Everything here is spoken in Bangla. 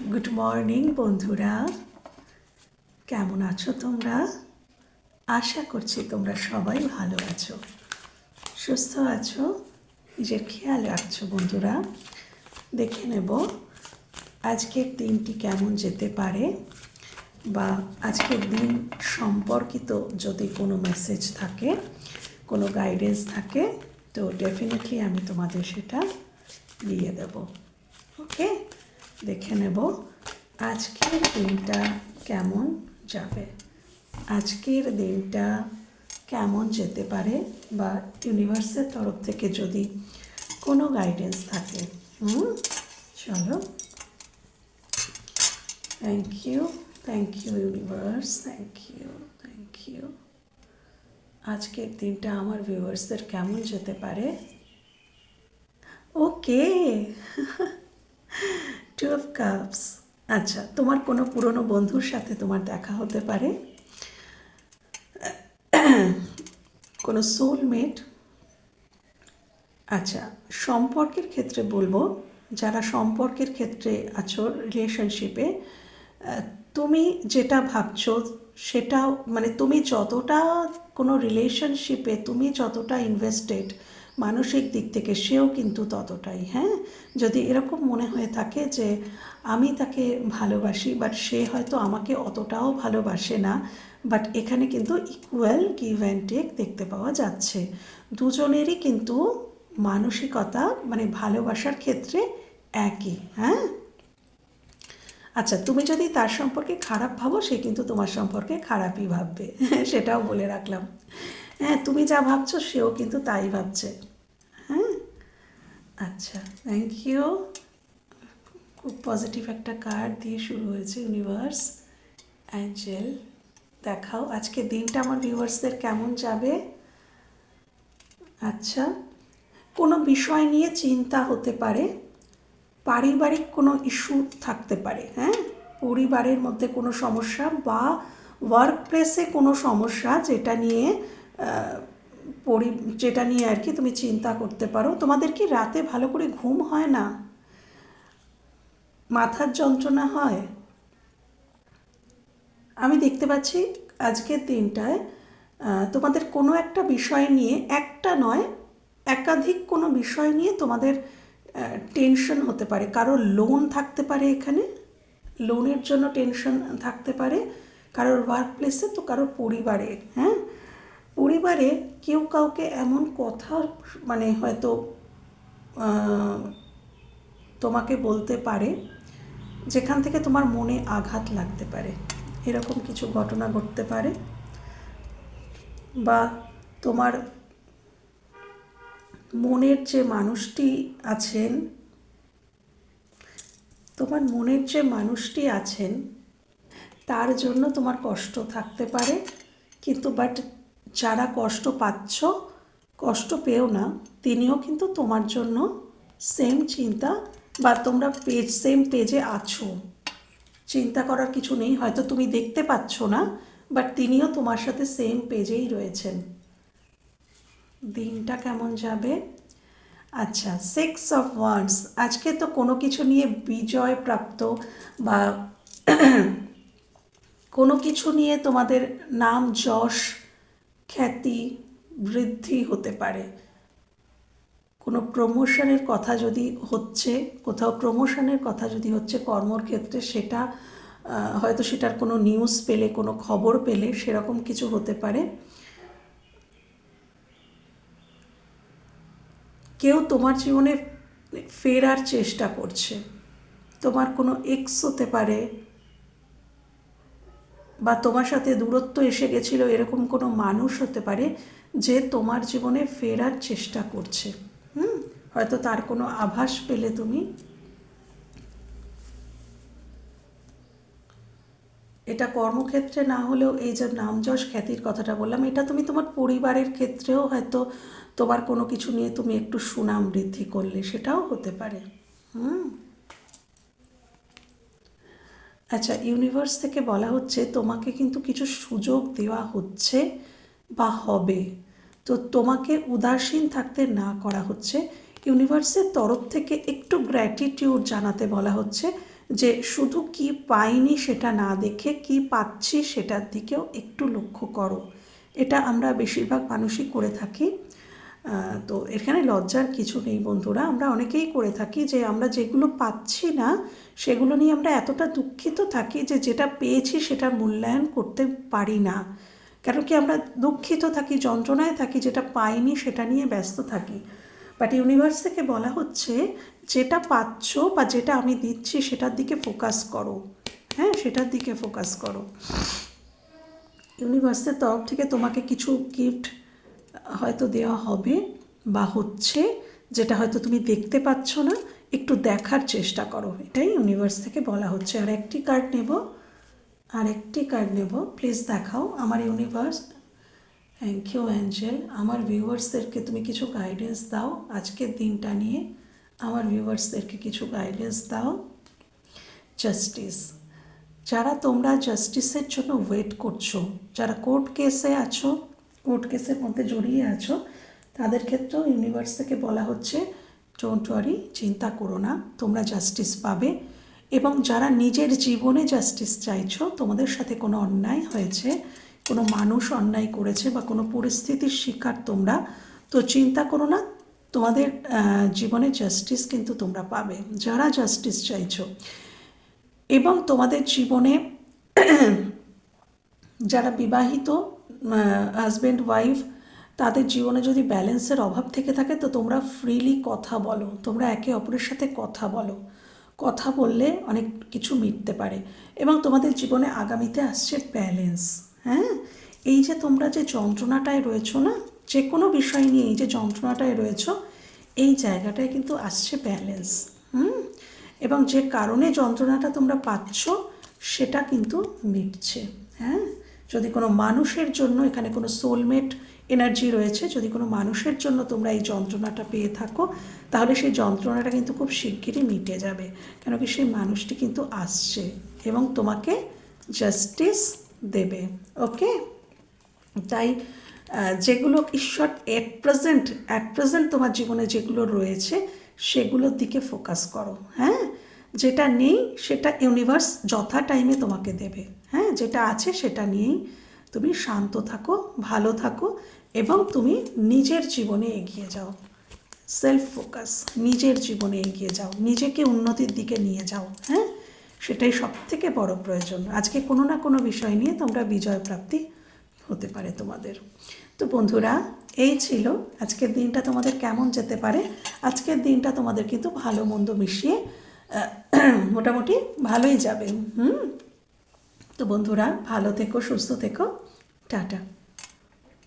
গুড মর্নিং বন্ধুরা। কেমন আছো তোমরা? আশা করছি তোমরা সবাই ভালো আছো। সুস্থ আছো? নিজের খেয়াল রাখছো, বন্ধুরা? দেখে নেব আজকের দিনটি কেমন যেতে পারে বা আজকের দিন সম্পর্কিত যদি কোনো মেসেজ থাকে, কোনো গাইডেন্স থাকে, তো ডেফিনেটলি আমি তোমাদের সেটা দিয়ে দেব। ওকে দেখে নেব আজকের দিনটা কেমন যাবে। আজকের দিনটা কেমন যেতে পারে বা ইউনিভার্সের তরফ থেকে যদি কোনো গাইডেন্স থাকে, হুম? চলো। Thank you thank you universe thank you thank you আজকের দিনটা আমার ভিউয়ার্সদের কেমন যেতে পারে? ওকে টু অফ কাপস আচ্ছা তোমার কোনো পুরনো বন্ধুর সাথে তোমার দেখা হতে পারে? কোনো সোলমেট আচ্ছা সম্পর্কের ক্ষেত্রে বলব, যারা সম্পর্কের ক্ষেত্রে আছো রিলেশনশিপে তুমি যেটা ভাবছ সেটাও মানে তুমি যতটা কোনো রিলেশনশিপে তুমি যতটা ইনভেস্টেড মানসিক দিক থেকে সেও কিন্তু ততটাই হ্যাঁ? যদি এরকম মনে হয়ে থাকে যে আমি তাকে ভালোবাসি বাট সে হয়তো আমাকে অতটাও ভালোবাসে না বাট এখানে কিন্তু ইকুয়াল গিভ দেখতে পাওয়া যাচ্ছে। দুজনেরই কিন্তু মানসিকতা মানে ভালোবাসার ক্ষেত্রে একই হ্যাঁ? আচ্ছা তুমি যদি তার সম্পর্কে খারাপ ভাবো, সে কিন্তু তোমার সম্পর্কে খারাপই ভাববে, সেটাও বলে রাখলাম। হ্যাঁ তুমি যা ভাবছ সেও কিন্তু তাই ভাবছে। হ্যাঁ? আচ্ছা থ্যাংক ইউ খুব পজিটিভ একটা কার্ড দিয়ে শুরু হয়েছে ইউনিভার্স অ্যাঞ্জেল দেখাও। আজকে দিনটা আমার ভিউয়ার্সদের কেমন যাবে? আচ্ছা কোনো বিষয় নিয়ে চিন্তা হতে পারে? পারিবারিক কোনো ইস্যু থাকতে পারে হ্যাঁ? পরিবারের মধ্যে কোনো সমস্যা বা ওয়ার্ক প্লেসে কোনো সমস্যা যেটা নিয়ে পরি যেটা নিয়ে আর কি তুমি চিন্তা করতে পারো। তোমাদের কি রাতে ভালো করে ঘুম হয় না? মাথার যন্ত্রণা হয়? আমি দেখতে পাচ্ছি আজকের দিনটায় তোমাদের কোনো একটা বিষয় নিয়ে, একটা নয়, একাধিক কোনো বিষয় নিয়ে তোমাদের টেনশন হতে পারে। কারোর লোন থাকতে পারে এখানে। লোনের জন্য টেনশন থাকতে পারে। কারোর ওয়ার্ক প্লেসে তো কারোর পরিবারে হ্যাঁ? পরিবারে কেউ কাউকে এমন কথা মানে হয়তো তোমাকে বলতে পারে, যেখান থেকে তোমার মনে আঘাত লাগতে পারে। এরকম কিছু ঘটনা ঘটতে পারে। বা তোমার মনের যে মানুষটি আছেন, তোমার মনের যে মানুষটি আছেন, তার জন্য তোমার কষ্ট থাকতে পারে। কিন্তু বাট যারা কষ্ট পাচ্ছ, কষ্ট পেও না। তিনিও কিন্তু তোমার জন্য সেম চিন্তা বা তোমরা পেজ সেম পেজে আছো। চিন্তা করার কিছু নেই, হয়তো তুমি দেখতে পাচ্ছ না বাট তিনিও তোমার সাথে সেম পেজেই রয়েছেন। দিনটা কেমন যাবে? আচ্ছা সিক্স অফ ওয়ান্স আজকে তো কোনো কিছু নিয়ে বিজয় প্রাপ্ত বা কোনো কিছু নিয়ে তোমাদের নাম যশ খ্যাতি, বৃদ্ধি হতে পারে। কোনো প্রমোশনের কথা যদি হচ্ছে, কোথাও প্রমোশনের কথা যদি হচ্ছে কর্মর ক্ষেত্রে, সেটা হয়তো সেটার কোনো নিউজ পেলে, কোনো খবর পেলে, সেরকম কিছু হতে পারে। কেউ তোমার জীবনে ফেরার চেষ্টা করছে। তোমার কোনো এক্স হতে পারে বা তোমার সাথে দূরত্ব এসে গেছিল এরকম কোনো মানুষ হতে পারে যে তোমার জীবনে ফেরার চেষ্টা করছে। হুম? হয়তো তার কোনো আভাস পেলে তুমি। এটা কর্মক্ষেত্রে না হলেও এই যে নাম যশ খ্যাতির কথাটা বললাম, এটা তুমি তোমার পরিবারের ক্ষেত্রেও হয়তো তোমার কোনো কিছু নিয়ে তুমি একটু সুনাম বৃদ্ধি করলে, সেটাও হতে পারে। হুম? আচ্ছা ইউনিভার্স থেকে বলা হচ্ছে তোমাকে কিন্তু কিছু সুযোগ দেওয়া হচ্ছে বা হবে। তো তোমাকে উদাসীন থাকতে না করা হচ্ছে। ইউনিভার্সের তরফ থেকে একটু গ্র্যাটিটিউড জানাতে বলা হচ্ছে যে শুধু কি পাইনি সেটা না দেখে, কি পাচ্ছি সেটার দিকেও একটু লক্ষ্য করো। এটা আমরা বেশিরভাগ মানুষই করে থাকি। তো এখানে লজ্জার কিছু নেই বন্ধুরা। আমরা অনেকেই করে থাকি যে আমরা যেগুলো পাচ্ছি না, সেগুলো নিয়ে আমরা এতটা দুঃখিত থাকি যে যেটা পেয়েছি সেটা মূল্যায়ন করতে পারি না। কেন কি আমরা দুঃখিত থাকি, যন্ত্রণায় থাকি, যেটা পাইনি সেটা নিয়ে ব্যস্ত থাকি। বাট ইউনিভার্স থেকে বলা হচ্ছে, যেটা পাচ্ছ বা যেটা আমি দিচ্ছি সেটার দিকে ফোকাস করো। হ্যাঁ সেটার দিকে ফোকাস করো। ইউনিভার্সের তরফ থেকে তোমাকে কিছু গিফট হয়তো দেওয়া হবে বা হচ্ছে, যেটা হয়তো তুমি দেখতে পাচ্ছ না, একটু দেখার চেষ্টা করো। এটাই ইউনিভার্স থেকে বলা হচ্ছে। আর একটি কার্ড নেব, আর একটি কার্ড নেব। প্লিজ দেখাও আমার ইউনিভার্স থ্যাংক ইউ অ্যাঞ্জেল আমার ভিউয়ার্সদেরকে তুমি কিছু গাইডেন্স দাও আজকের দিনটা নিয়ে। আমার ভিউয়ার্সদেরকে কিছু গাইডেন্স দাও। জাস্টিস যারা তোমরা জাস্টিসের জন্য ওয়েট করছ, যারা কোর্ট কেসে আছো কোর্ট কেসের মধ্যে জড়িয়ে আছো, তাদের ক্ষেত্রেও ইউনিভার্স থেকে বলা হচ্ছে ডোন্ট ওয়ারি চিন্তা করো না, তোমরা জাস্টিস পাবে। এবং যারা নিজের জীবনে জাস্টিস চাইছো, তোমাদের সাথে কোনো অন্যায় হয়েছে, কোনো মানুষ অন্যায় করেছে বা কোনো পরিস্থিতির শিকার তোমরা, তো চিন্তা করো না, তোমাদের জীবনে জাস্টিস কিন্তু তোমরা পাবে, যারা জাস্টিস চাইছো। এবং তোমাদের জীবনে যারা বিবাহিত হাজব্যান্ড ওয়াইফ তাদের জীবনে যদি ব্যালেন্সের অভাব থেকে থাকে, তো তোমরা ফ্রিলি কথা বলো। তোমরা একে অপরের সাথে কথা বলো। কথা বললে অনেক কিছু মিটতে পারে। এবং তোমাদের জীবনে আগামীতে আসছে ব্যালেন্স হ্যাঁ? এই যে তোমরা যে যন্ত্রণাটায় রয়েছো না যে কোনো বিষয় নিয়ে এই যে যন্ত্রণাটায় রয়েছো, এই জায়গাটায় কিন্তু আসছে ব্যালেন্স হুম? এবং যে কারণে যন্ত্রণাটা তোমরা পাচ্ছ, সেটা কিন্তু মিটছে হ্যাঁ? যদি কোনো মানুষের জন্য এখানে কোনো সোলমেট এনার্জি রয়েছে, যদি কোনো মানুষের জন্য তোমরা এই যন্ত্রণাটা পেয়ে থাকো, তাহলে সেই যন্ত্রণাটা কিন্তু খুব শিগগিরই মিটে যাবে। কেন কি সেই মানুষটি কিন্তু আসছে এবং তোমাকে জাস্টিস দেবে ওকে তাই যেগুলো ঈশ্বর অ্যাট প্রেজেন্ট অ্যাট প্রেজেন্ট তোমার জীবনে যেগুলো রয়েছে, সেগুলোর দিকে ফোকাস করো হ্যাঁ? যেটা নেই সেটা ইউনিভার্স যথা টাইমে তোমাকে দেবে হ্যাঁ? যেটা আছে সেটা নিয়েই তুমি শান্ত থাকো, ভালো থাকো এবং তুমি নিজের জীবনে এগিয়ে যাও। সেলফ ফোকাস নিজের জীবনে এগিয়ে যাও, নিজেকে উন্নতির দিকে নিয়ে যাও হ্যাঁ? সেটাই সব থেকে বড় প্রয়োজন। আজকে কোনো না কোনো বিষয় নিয়ে তোমরা বিজয় প্রাপ্তি হতে পারে তোমাদের। তো বন্ধুরা, এই ছিল আজকের দিনটা তোমাদের কেমন যেতে পারে? আজকের দিনটা তোমাদের কিন্তু ভালো মন্দ মিশিয়ে মোটামুটি ভালোই যাবে, হুম? তো বন্ধুরা ভালো থেকো সুস্থ থেকো। টাটা।